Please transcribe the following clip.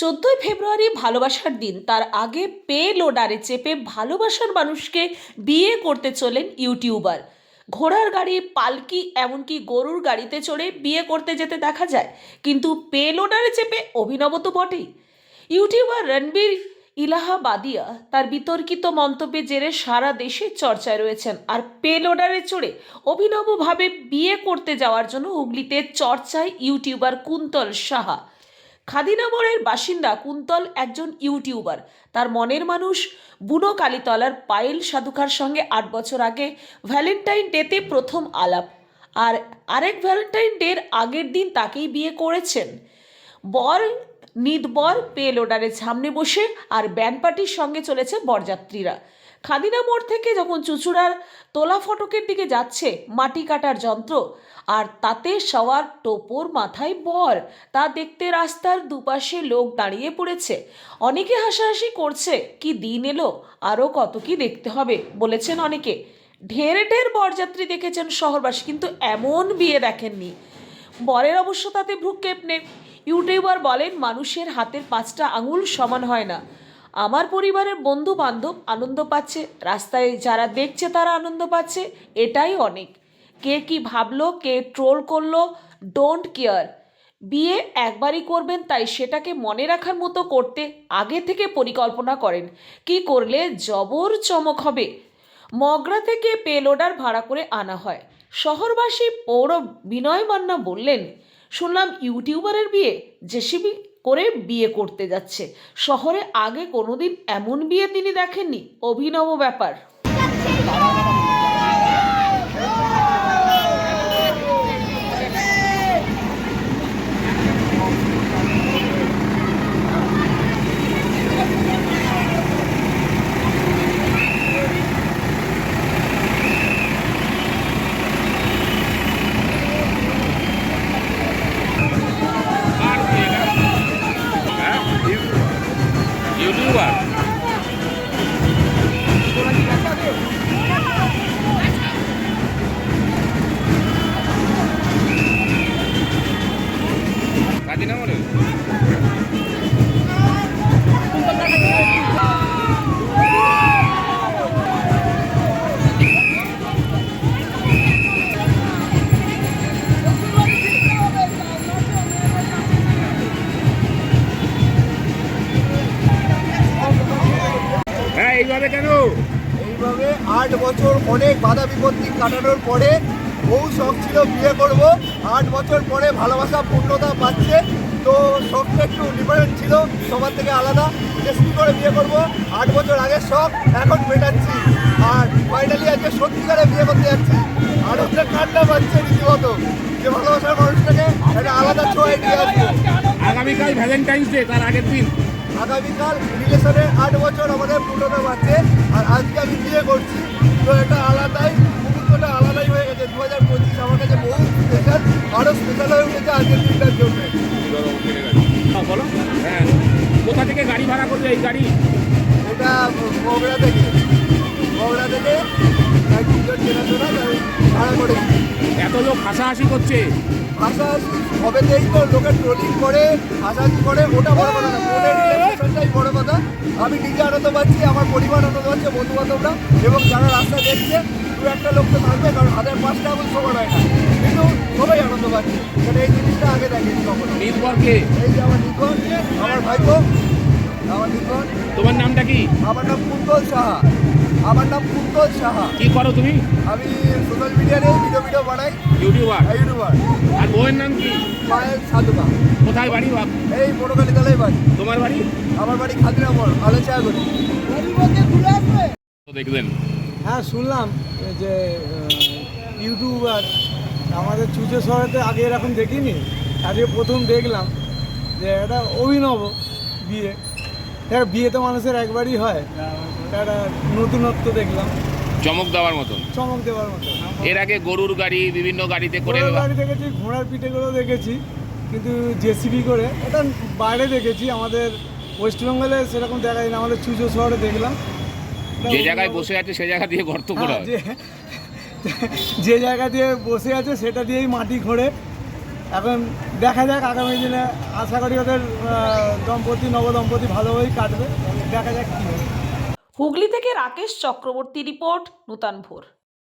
চোদ্দোই ফেব্রুয়ারি ভালোবাসার দিন। তার আগে পে লোডারে চেপে ভালোবাসার মানুষকে বিয়ে করতে চলেন ইউটিউবার। ঘোড়ার গাড়ি, পালকি, এমনকি গরুর গাড়িতে চড়ে বিয়ে করতে যেতে দেখা যায়, কিন্তু পে লোডারে চেপে অভিনব তো বটেই। ইউটিউবার রণবীর ইলাহাবাদিয়া তার বিতর্কিত মন্তব্যে জেরে সারা দেশে চর্চায় রয়েছেন আর পে লোডারে চড়ে অভিনবভাবে বিয়ে করতে যাওয়ার জন্য হুগলিতে চর্চায় ইউটিউবার কুন্তল সাহা। খাদিনামরের বাসিন্দা কুন্তল একজন ইউটিউবার। তার মনের মানুষ বুনো কালীতলার পায়েল সাধুকার সঙ্গে আট বছর আগে ভ্যালেন্টাইন ডেতে প্রথম আলাপ। আর আরেক ভ্যালেন্টাইন ডের আগের দিন তাকেই বিয়ে করেছেন। বর নিদবর পে লোডারের সামনে বসে আর ব্যান্ড পার্টির সঙ্গে চলেছে বরযাত্রীরা। খাদিনা মোড় থেকে যখন চুচুড়ার তোলা ফটকের দিকে যাচ্ছে, মাটি কাটার যন্ত্র, আর তাতে সওয়ার টোপর মাথায় বর তা দেখতে রাস্তার দুপাশে লোক দাঁড়িয়ে পড়েছে। অনেকে হাসাহাসি করছে, কি দিন এলো আরও কত কি দেখতে হবে? বলেছেন অনেকে। ঢের ঢের বরযাত্রী দেখেছেন শহরবাসী, কিন্তু এমন বিয়ে দেখেননি। বরের অবশ্য তাতে ভ্রুক্ষেপ নেই। ইউটিউবার বলেন, মানুষের হাতের পাঁচটা আঙুল সমান হয় না। আমার পরিবারের বন্ধু বান্ধব আনন্দ পাচ্ছে, রাস্তায় যারা দেখছে তারা আনন্দ পাচ্ছে, এটাই অনেক। কে কি ভাবলো, কে ট্রোল করল ডোন্ট কেয়ার বিয়ে একবারই করবেন, তাই সেটাকে মনে রাখার মতো করতে আগে থেকে পরিকল্পনা করেন। কি করলে জবর চমক হবে? মগরা থেকে পেলোডার ভাড়া করে আনা হয়। শহরবাসী পৌর বিনয় মান্না বললেন শুনলাম ইউটিউবারের বিয়ে, জেসিবি করে বিয়ে করতে যাচ্ছে। শহরে আগে কোনোদিন এমন বিয়ে তিনি দেখেননি। অভিনব ব্যাপার আর কি এটা? হ্যাঁ? ইউটিউবার এইভাবে কেন? এইভাবে আট বছর অনেক বাধা বিপত্তি কাটানোর পরে বহু শখ ছিল বিয়ে করব। আট বছর পরে ভালোবাসা পূর্ণতা পাচ্ছে। তো শখটা একটু ডিফারেন্ট ছিল সবার থেকে আলাদা। চেষ্টা করে বিয়ে করব আট বছর আগের শখ এখন মেটাচ্ছি। আর ফাইনালি আজকে সত্যিকারে বিয়ে করতে যাচ্ছি। আর হচ্ছে কান্না পাচ্ছে রীতিমতো। যে ভালোবাসার মানুষটাকে একটা আলাদা ছোঁয়ায় দিয়ে আসব। আগামীকাল ভ্যালেন্টাইন্স ডে তার আগের দিন। আগামীকাল রিলেশনে আট বছর আমাদের পূর্ণতা পাচ্ছে আর আজকে আমি বিয়ে করছি। তো এটা আলাদাই মুহূর্তটা আলাদাই হয়ে গেছে। দু হাজার পঁচিশ আমার কাছে বহু স্পেশাল আরও স্পেশাল হয়ে উঠেছে আজকের দিনটার জন্য। হ্যাঁ, বলো। হ্যাঁ কোথা থেকে গাড়ি ভাড়া করবে এই গাড়ি? এটা মগরা থেকে। মগরা থেকে এক দুজন চেনাশোনা ভাড়া করেছি। এত লোক হাসাহাসি করছে। হাসাহাসি হবে এই তো লোকে ট্রোলিং করে হাসাহাসি করে ওটা বড় কথা না। মনের রিলেশনটাই বড় কথা। আমি নিজে আনন্দ পাচ্ছি আমার পরিবার আনন্দ পাচ্ছে বন্ধু বান্ধবরা এবং যারা রাস্তা দেখছে দু একটা লোক তো থাকবে কারণ হাজার পাঁচটা আমার সমান হয় না। কিন্তু সবাই আনন্দ পাচ্ছে। কারণ এই জিনিসটা আগে দেখেনি কখনো। নির্ভরকে এই যে আমার নিকট আমার ভাইপো আমার নিকট তোমার নামটা কি? আমার নাম কুন্তল সাহা। আমার নাম কুন্তল সাহা। কি করো তুমি? আমি সোশ্যাল মিডিয়াতে ভিডিও ভিডিও বানাই। ইউটিউবার ইউটিউবার আর বউয়ের নাম কি? পায়েল সাধুকা কোথায় বাড়ি বাপ? এই মোটরকালি তলায় বাড়ি। তোমার বাড়ি? আমার বাড়ি খাদিরামর আলো চা করি তো দেখলেন হ্যাঁ শুনলাম। যে ইউটিউবার আমাদের চুচে শহরেতে আগে এরকম দেখিনি। আজকে প্রথম দেখলাম যে এটা অভিনব বিয়ে। হ্যাঁ বিয়ে তো মানুষের একবারই হয়। একটা নতুনত্ব দেখলাম। চমক দেওয়ার মতন। চমক দেওয়ার মতো এর আগে গরুর গাড়ি বিভিন্ন গাড়িতে করে গাড়ি দেখেছি ঘোড়ার পিঠেগুলো দেখেছি কিন্তু জেসিবি করে। এটা বাইরে দেখেছি আমাদের ওয়েস্ট বেঙ্গলে সেরকম দেখা যায় না আমাদের চুচো শহরে দেখলাম। যে জায়গায় বসে আছে সে জায়গা দিয়ে গর্ত করা হ্যাঁ, যে জায়গা দিয়ে বসে আছে সেটা দিয়েই মাটি খোঁড়ে। এখন দেখা যাক আগামী দিনে আশা করি ওদের দম্পতি, নবদম্পতি ভালোভাবেই কাটবে। দেখা যাক কী হুগলি থেকে রাকেশ চক্রবর্তী রিপোর্ট, নূতন ভোর।